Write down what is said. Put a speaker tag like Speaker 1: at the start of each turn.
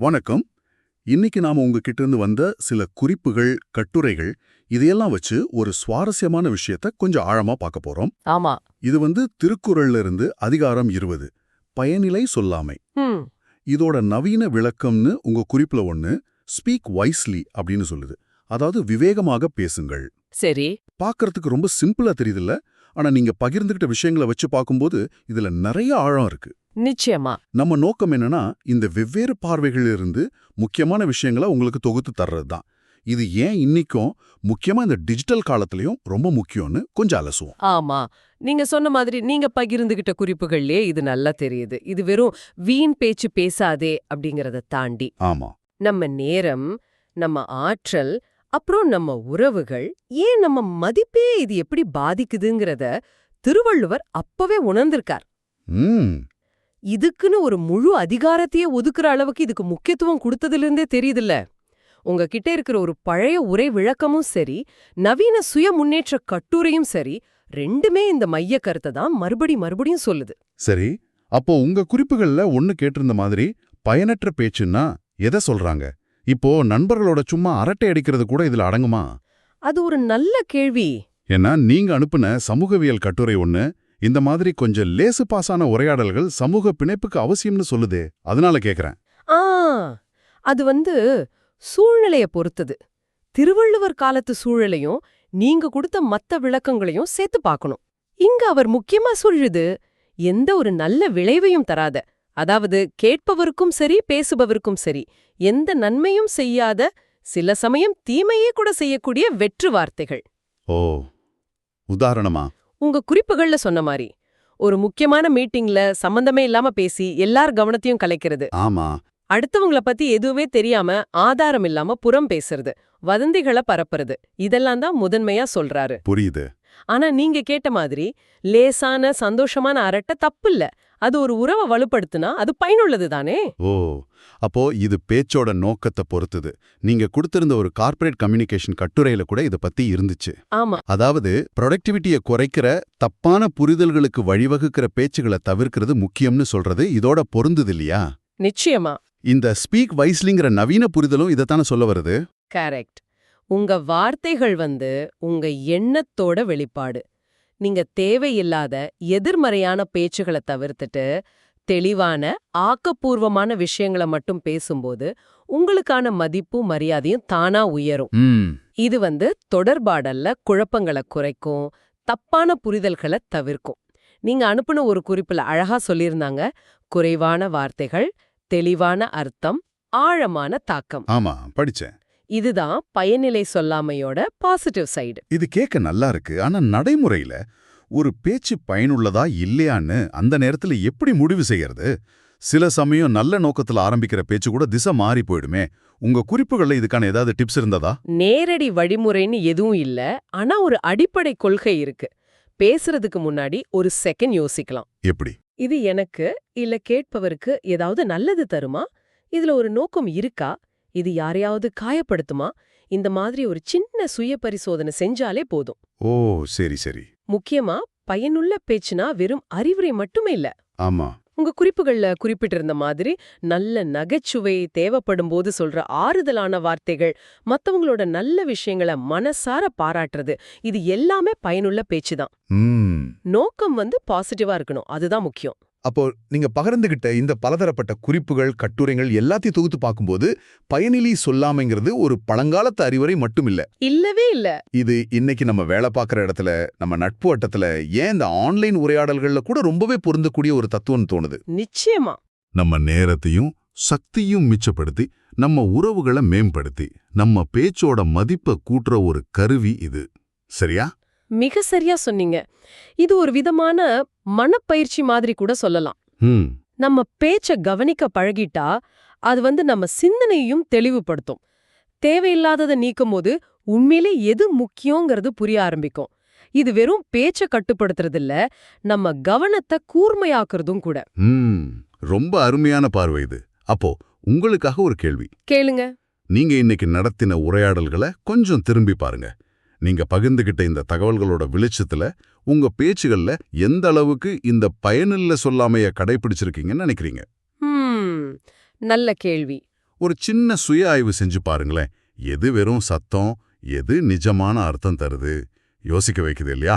Speaker 1: வணக்கம். இன்னைக்கு நாம உங்ககிட்ட இருந்து வந்த சில குறிப்புகள் கட்டுரைகள் இதையெல்லாம் வச்சு ஒரு சுவாரஸ்யமான விஷயத்த கொஞ்சம் ஆழமா பார்க்க போறோம்.
Speaker 2: ஆமா.
Speaker 1: இது வந்து திருக்குறள்ல இருந்து அதிகாரம் இருபது பயனிலை சொல்லாமை. இதோட நவீன விளக்கம்னு உங்க குறிப்புல ஒண்ணு ஸ்பீக் வைஸ்லி அப்படின்னு சொல்லுது. அதாவது விவேகமாக பேசுங்கள்.
Speaker 2: சரி.
Speaker 1: பார்க்கறதுக்கு ரொம்ப சிம்பிளா தெரியுதுல்ல? ஆனா நீங்க பகிர்ந்துகிட்ட விஷயங்களை வச்சு பார்க்கும்போது இதுல நிறைய ஆழம் இருக்கு.
Speaker 2: நிச்சயமா.
Speaker 1: நம்ம நோக்கம் என்னன்னா இந்த வெவ்வேறு பார்வைகளிலிருந்து முக்கியமான விஷயங்களை உங்களுக்கு தொகுத்து தர்றது தான் இது ஏன் இன்னிக்கும் முக்கியமா இந்த டிஜிட்டல் காலத்திலயும் ரொம்ப முக்கியம்னு கொஞ்சம் அலசுவோம்.
Speaker 2: ஆமா. நீங்க சொன்ன மாதிரி நீங்க பகிர்ந்துகிட்ட குறிப்புகள்லயே இது நல்லா தெரியுது. இது வெறும் வீண் பேச்சு பேசாதே அப்படிங்கறத தாண்டி.
Speaker 1: ஆமா.
Speaker 2: நம்ம நேரம் நம்ம ஆற்றல் அப்புறம் நம்ம உறவுகள் ஏன் நம்ம மதிப்பே இது எப்படி பாதிக்குதுங்கிறத திருவள்ளுவர் அப்பவே உணர்ந்திருக்கார். இதுக்குன்னு ஒரு முழு அதிகாரத்தையே ஒதுக்குற அளவுக்கு இதுக்கு முக்கியத்துவம் கொடுத்ததிலிருந்தே தெரியுதுல்ல. உங்ககிட்ட இருக்கிற ஒரு பழைய உரை விளக்கமும் சரி நவீன சுய முன்னேற்ற கட்டுரையும் சரி ரெண்டுமே இந்த மைய கருத்தை தான் மறுபடி மறுபடியும் சொல்லுது.
Speaker 1: சரி அப்போ உங்க குறிப்புகள்ல ஒண்ணு கேட்டிருந்த மாதிரி பயனற்ற பேச்சுன்னா எதை சொல்றாங்க? இப்போ நண்பர்களோட சும்மா அரட்டை அடிக்கிறது கூட இதுல அடங்குமா?
Speaker 2: அது ஒரு நல்ல கேள்வி.
Speaker 1: ஏன்னா நீங்க அனுப்புன சமூகவியல் கட்டுரை ஒண்ணு இந்த மாதிரி கொஞ்சம் லேசு பாசான உரையாடல்கள் சமூக பிணைப்புக்கு அவசியம்னு சொல்லுதே அதனால கேக்குறேன்.
Speaker 2: ஆ அது வந்து சூழ்நிலைய பொறுத்தது. திருவள்ளுவர் காலத்து சூழலையும் நீங்க கொடுத்த மத்த விளக்கங்களையும் சேர்த்து பார்க்கணும். இங்க அவர் முக்கியமா சொல்லுது எந்த ஒரு நல்ல விளைவையும் தராத அதாவது கேட்பவருக்கும் சரி பேசுபவருக்கும் சரி எந்த நன்மையும் செய்யாத சில சமயம் தீமையே கூட செய்யக்கூடிய வெற்று வார்த்தைகள்.
Speaker 1: ஓ உதாரணமா?
Speaker 2: உங்க குறிப்புகள்ல சொன்ன மாதிரி ஒரு முக்கியமான மீட்டிங்ல சம்பந்தமே இல்லாம பேசி எல்லார் கவனத்தையும் கலைக்கிறது.
Speaker 1: ஆமா.
Speaker 2: அடுத்தவங்கள பத்தி எதுவுமே தெரியாம ஆதாரம் இல்லாம புறம் பேசுறது வதந்திகளை பரப்புறது இதெல்லாம் தான் முதன்மையா சொல்றாரு.
Speaker 1: புரியுது.
Speaker 2: ஆனா நீங்க கேட்ட மாதிரி லேசான சந்தோஷமான அரட்டை தப்பில்ல அது ஒரு உறவை வலுப்படுத்துனா அது பயனுள்ளது தானே
Speaker 1: ஓ அப்போ இது பேச்சோட நோக்கத்தை பொறுத்துது. நீங்க கொடுத்திருந்த ஒரு கார்ப்பரேட் கம்யூனிகேஷன் கட்டுரையில கூட இத பத்தி இருந்துச்சு.
Speaker 2: ஆமா.
Speaker 1: அதாவது ப்ரொடக்டிவிட்டியை குறைக்கிற தப்பான புரிதல்களுக்கு வழிவகுக்கிற பேச்சுகளை தவிர்க்கிறது முக்கியம்னு சொல்றது இதோட பொருந்துது இல்லையா?
Speaker 2: நிச்சயமா.
Speaker 1: இந்த ஸ்பீக் வைஸ்லிங்கிற நவீன புரிதலும் இதைத்தானே சொல்ல வருது?
Speaker 2: கரெக்ட். உங்க வார்த்தைகள் வந்து உங்க எண்ணத்தோட வெளிப்பாடு. நீங்க தேவையில்லாத எதிர்மறையான பேச்சுகளை தவிர்த்துட்டு தெளிவான ஆக்கப்பூர்வமான விஷயங்களை மட்டும் பேசும்போது உங்களுக்கான மதிப்பும் மரியாதையும் தானா உயரும். இது வந்து தொடர்பாடல்ல குழப்பங்களை குறைக்கும் தப்பான புரிதல்களை தவிர்க்கும். நீங்க அனுப்புன ஒரு குறிப்புல அழகா சொல்லியிருந்தாங்க குறைவான வார்த்தைகள் தெளிவான அர்த்தம் ஆழமான தாக்கம்.
Speaker 1: ஆமா படிச்சேன்.
Speaker 2: இதுதான் பயனிலை சொல்லாமையோட பாசிட்டிவ் சைடு
Speaker 1: இது கேட்க நல்லா இருக்கு ஆனா நடைமுறையில ஒரு பேச்சு பயனுள்ளதா இல்லையான்னு அந்த நேரத்துல எப்படி முடிவு செய்யறது? சில சமயம் நல்ல நோக்கத்துல ஆரம்பிக்கிற பேச்சு கூட திசை மாறி போயிடுமே. உங்க குறிப்புகள்ல இதுக்கான ஏதாவது டிப்ஸ் இருந்ததா?
Speaker 2: நேரடி வழிமுறைன்னு எதுவும் இல்ல ஆனா ஒரு அடிப்படை கொள்கை இருக்கு. பேசுறதுக்கு முன்னாடி ஒரு செகண்ட் யோசிக்கலாம்.
Speaker 1: எப்படி?
Speaker 2: இது எனக்கு இல்ல கேட்பவருக்கு ஏதாவது நல்லது தருமா? இதுல ஒரு நோக்கம் இருக்கா? இது யாரையாவது காயப்படுத்துமா? இந்த மாதிரி ஒரு சின்ன சுய பரிசோதனை செஞ்சாலே போதும்.
Speaker 1: ஓ சரி சரி.
Speaker 2: முக்கியமா பயனுள்ள பேச்சுனா வெறும் அறிவுரை மட்டுமே இல்ல.
Speaker 1: ஆமா.
Speaker 2: உங்க குறிப்புகள்ல குறிப்பிட்டிருந்த மாதிரி நல்ல நகைச்சுவை தேவைப்படும் போது சொல்ற ஆறுதலான வார்த்தைகள் மத்தவங்களோட நல்ல விஷயங்களை மனசார பாராட்டுறது இது எல்லாமே பயனுள்ள பேச்சுதான்.
Speaker 1: ம்.
Speaker 2: நோக்கம் வந்து பாசிட்டிவா இருக்கணும் அதுதான் முக்கியம்.
Speaker 1: அப்போ நீங்க பகிர்ந்துகிட்ட இந்த பலதரப்பட்ட குறிப்புகள் கட்டுரைகள் எல்லாத்தையும் தொகுத்து பார்க்கும்போது பயனிலி சொல்லாமைங்கிறது ஒரு பழங்காலத்து அறிவுரை மட்டும் இல்ல
Speaker 2: இல்லவே இல்ல.
Speaker 1: இது இன்னைக்கு நம்ம வேலை பார்க்குற இடத்துல நம்ம நட்பு வட்டத்துல ஏன் இந்த ஆன்லைன் உரையாடல்கள்ல கூட ரொம்பவே பொருந்தக்கூடிய ஒரு தத்துவம் தோணுது?
Speaker 2: நிச்சயமா.
Speaker 1: நம்ம நேரத்தையும் சக்தியும் மிச்சப்படுத்தி நம்ம உறவுகளை மேம்படுத்தி நம்ம பேச்சோட மதிப்பை கூட்டுற ஒரு கருவி இது. சரியா?
Speaker 2: மிக சரியா சொன்னீங்க. இது ஒரு விதமான மனப்பயிற்சி மாதிரி கூட சொல்லலாம். நம்ம பேச்ச கவனிக்க பழகிட்டா அது வந்து நம்ம சிந்தனையும் தெளிவுபடுத்தும். தேவையில்லாததை நீக்கும் போது உண்மையிலே எது முக்கியங்கிறது புரிய ஆரம்பிக்கும். இது வெறும் பேச்ச கட்டுப்படுத்துறது இல்ல நம்ம கவனத்தை கூர்மையாக்குறதும் கூட.
Speaker 1: ரொம்ப அருமையான பார்வை இது. அப்போ உங்களுக்காக ஒரு கேள்வி.
Speaker 2: கேளுங்க.
Speaker 1: நீங்க இன்னைக்கு நடத்தின உரையாடல்களை கொஞ்சம் திரும்பி பாருங்க. நீங்க பகிர்ந்துகிட்ட இந்த தகவல்களோட வெளிச்சத்துல உங்க பேச்சுகள்ல எந்த அளவுக்கு இந்த பயனில்ல சொல்லாமைய கடைபிடிச்சிருக்கீங்கன்னு நினைக்கிறீங்க?
Speaker 2: நல்ல கேள்வி.
Speaker 1: ஒரு சின்ன சுய ஆய்வு செஞ்சு பாருங்களேன். எது வெறும் சத்தம் எது நிஜமான அர்த்தம் தருது? யோசிக்க வைக்குது இல்லையா?